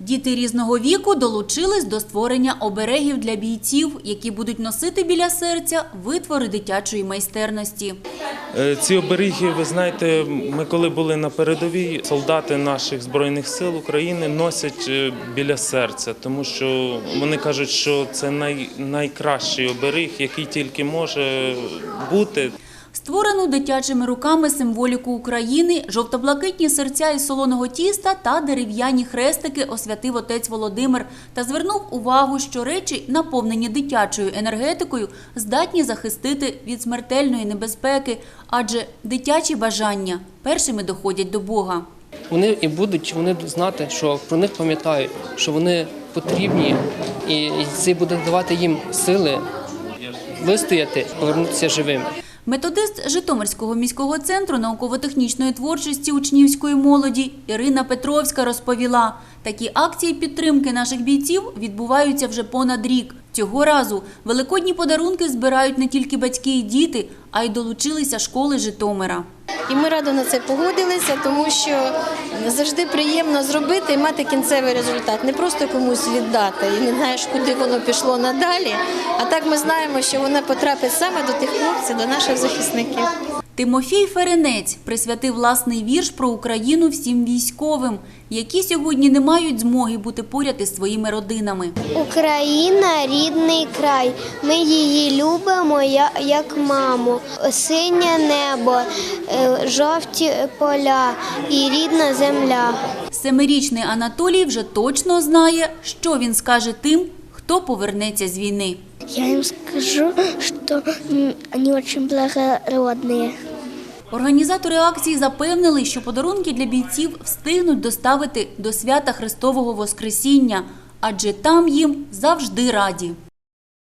Діти різного віку долучились до створення оберегів для бійців, які будуть носити біля серця витвори дитячої майстерності. Е, Ці оберіги, ви знаєте, ми коли були на передовій, солдати наших збройних сил України носять е, біля серця, тому що вони кажуть, що це най, найкращий оберіг, який тільки може бути. Створену дитячими руками символіку України, жовто-блакитні серця із солоного тіста та дерев'яні хрестики освятив отець Володимир та звернув увагу, що речі, наповнені дитячою енергетикою, здатні захистити від смертельної небезпеки, адже дитячі бажання першими доходять до Бога. Вони і будуть, вони знати, що про них пам'ятають, що вони потрібні, і це буде давати їм сили вистояти, повернутися живими. Методист Житомирського міського центру науково-технічної творчості учнівської молоді Ірина Петровська розповіла, такі акції підтримки наших бійців відбуваються вже понад рік. Цього разу великодні подарунки збирають не тільки батьки і діти, а й долучилися школи Житомира. І ми радо на це погодилися, тому що завжди приємно зробити і мати кінцевий результат. Не просто комусь віддати і не знаєш, куди воно пішло надалі. А так ми знаємо, що воно потрапить саме до тих хлопців, до наших захисників. Тимофій Ференець присвятив власний вірш про Україну всім військовим, які сьогодні не мають змоги бути поряд із своїми родинами. Україна рідний край. Ми її любимо як маму. Синє небо, е, жовті поля і рідна земля. Семирічний Анатолій вже точно знає, що він скаже тим, хто повернеться з війни. Я їм скажу, що вони дуже благородні. Організатори акції запевнили, що подарунки для бійців встигнуть доставити до свята Христового Воскресіння, адже там їм завжди раді.